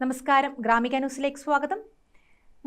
നമസ്കാരം. ഗ്രാമിക ന്യൂസിലേക്ക് സ്വാഗതം.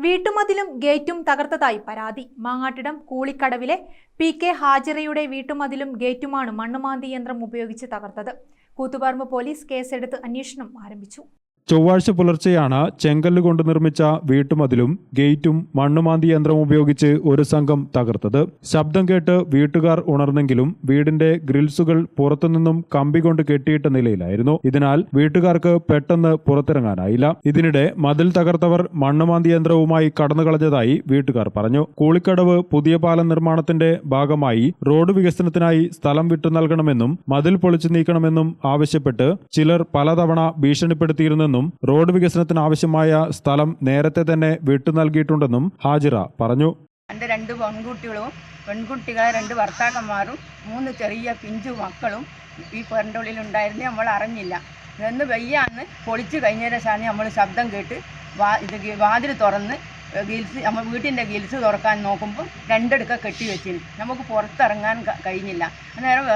വീട്ടുമതിലും ഗേറ്റും തകർത്തതായി പരാതി. മാങ്ങാട്ടിടം കൂളിക്കടവിലെ പി കെ ഹാജിറയുടെ വീട്ടുമതിലും ഗേറ്റുമാണ് മണ്ണുമാന്തി യന്ത്രം ഉപയോഗിച്ച് തകർത്തത്. കൂത്തുപറമ്പ് പോലീസ് കേസെടുത്ത് അന്വേഷണം ആരംഭിച്ചു. ചൊവ്വാഴ്ച പുലർച്ചെയാണ് ചെങ്കല്ല് കൊണ്ട് നിർമ്മിച്ച വീട്ടുമതിലും ഗേറ്റും മണ്ണുമാന്തി യന്ത്രം ഉപയോഗിച്ച് ഒരു സംഘം തകർത്തത്. ശബ്ദം കേട്ട് വീട്ടുകാർ ഉണർന്നെങ്കിലും വീടിന്റെ ഗ്രിൽസുകൾ പുറത്തുനിന്നും കമ്പി കൊണ്ട് കെട്ടിയിട്ട നിലയിലായിരുന്നു. ഇതിനാൽ വീട്ടുകാർക്ക് പെട്ടെന്ന് പുറത്തിറങ്ങാനായില്ല. ഇതിനിടെ മതിൽ തകർത്തവർ മണ്ണുമാന്തി യന്ത്രവുമായി കടന്നുകളഞ്ഞതായി വീട്ടുകാർ പറഞ്ഞു. കൂളിക്കടവ് പുതിയ പാലം നിർമ്മാണത്തിന്റെ ഭാഗമായി റോഡ് വികസനത്തിനായി സ്ഥലം വിട്ടു നൽകണമെന്നും മതിൽ പൊളിച്ചു നീക്കണമെന്നും ആവശ്യപ്പെട്ട് ചിലർ പലതവണ ഭീഷണിപ്പെടുത്തിയിരുന്നെന്നും റോഡ് വികസനത്തിന് ആവശ്യമായ സ്ഥലം നേരത്തെ തന്നെ വിട്ടു നൽകിയിട്ടുണ്ടെന്നും ഹാജിറ പറഞ്ഞു. എന്റെ രണ്ട് പെൺകുട്ടികളും പെൺകുട്ടികളെ രണ്ട് ഭർത്താക്കന്മാരും മൂന്ന് ചെറിയ പിഞ്ചു മക്കളും ഈ പെറിന്റെ ഉണ്ടായിരുന്നു നമ്മൾ അറിഞ്ഞില്ല. ഇതൊന്ന് വെയ്യാന്ന് പൊളിച്ചു ശേഷമാണ് നമ്മൾ ശബ്ദം കേട്ട് വാ ഇത് വാതിൽ തുറന്ന് ഗിൽസ് നമ്മൾ വീട്ടിന്റെ ഗിൽസ് തുറക്കാൻ നോക്കുമ്പോൾ രണ്ടെടുക്ക കെട്ടി വെച്ചിന് നമുക്ക് പുറത്തിറങ്ങാൻ കഴിഞ്ഞില്ല. അന്നേരം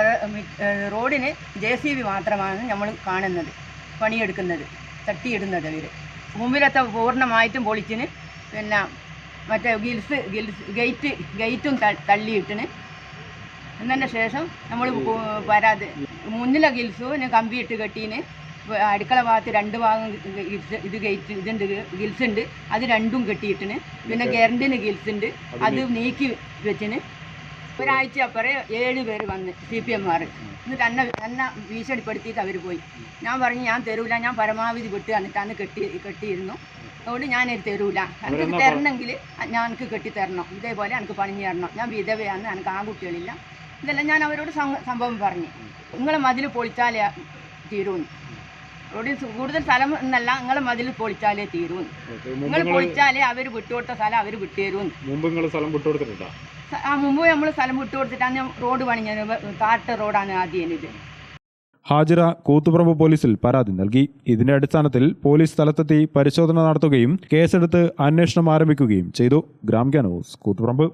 റോഡിന് ജെ സി ബി മാത്രമാണ് നമ്മൾ കാണുന്നത് പണിയെടുക്കുന്നത്. തട്ടിയിടുന്നത് ഇവർ മുമ്പിലത്തെ പൂർണമായിട്ടും പൊളിച്ചിന് പിന്നെ മറ്റേ ഗിൽസ് ഗിൽസ് ഗേറ്റ് ഗേറ്റും തള്ളിയിട്ടിന്. എന്നതിന്റെ ശേഷം നമ്മൾ പരാതി മുന്നിലെ ഗിൽസും കമ്പി ഇട്ട് കെട്ടീന്. അടുക്കള ഭാഗത്ത് രണ്ട് ഭാഗം ഗിൽസ് ഇത് ഗേറ്റ് ഇതുണ്ട് ഗിൽസ് ഉണ്ട് അത് രണ്ടും കെട്ടിയിട്ടിന്. പിന്നെ ഗ്യാരണ്ടിന് ഗിൽസ് ഉണ്ട് അത് നീക്കി വെച്ചിന്. ഒരാഴ്ച അപ്പുറം ഏഴ് പേര് വന്ന് സി പി എംമാർ എന്നിട്ട് എന്നെ എന്നെ ഭീഷണിപ്പെടുത്തിയിട്ട് അവർ പോയി. ഞാൻ പറഞ്ഞു ഞാൻ തരൂല ഞാൻ പരമാവധി വിട്ട് തന്നിട്ടാണ് കെട്ടി കെട്ടിയിരുന്നു. അതുകൊണ്ട് ഞാൻ തരൂല. എനിക്ക് തരണമെങ്കിൽ ഞാൻ എനിക്ക് കെട്ടി തരണം ഇതേപോലെ എനിക്ക് പണിഞ്ഞു തരണം. ഞാൻ വിധവയാണ് എനിക്ക് ആൺകുട്ടികളില്ല. ഇതെല്ലാം ഞാൻ അവരോട് സംഭവം പറഞ്ഞു. നിങ്ങളെ മതിൽ പൊളിച്ചാലേ തീരുമെന്ന് റോഡിൽ കൂടുതൽ സ്ഥലം എന്നല്ല നിങ്ങളെ മതിൽ പൊളിച്ചാലേ തീരുമെന്ന് നിങ്ങൾ പൊളിച്ചാലേ അവർ വിട്ടുകൊടുത്ത സ്ഥലം അവർ വിട്ടുതരുമെന്ന് മുമ്പ് നിങ്ങൾ സ്ഥലം വിട്ടുകൊടുത്തിട്ടുണ്ടോ? മുമ്പ് നമ്മൾ സ്ഥലം വിട്ടുകൊടുത്തിട്ടാണ് ഞാൻ റോഡ് പണിഞ്ഞത് കാട്ട് റോഡാണ് ആദ്യം ഇത് ഹാജിറ കൂത്തുപറമ്പ് പോലീസിൽ പരാതി നൽകി. ഇതിന്റെ അടിസ്ഥാനത്തിൽ പോലീസ് സ്ഥലത്തെത്തി പരിശോധന നടത്തുകയും കേസെടുത്ത് അന്വേഷണം ആരംഭിക്കുകയും ചെയ്തു. ഗ്രാം ക്യാനോസ് കൂത്തുപറമ്പ്.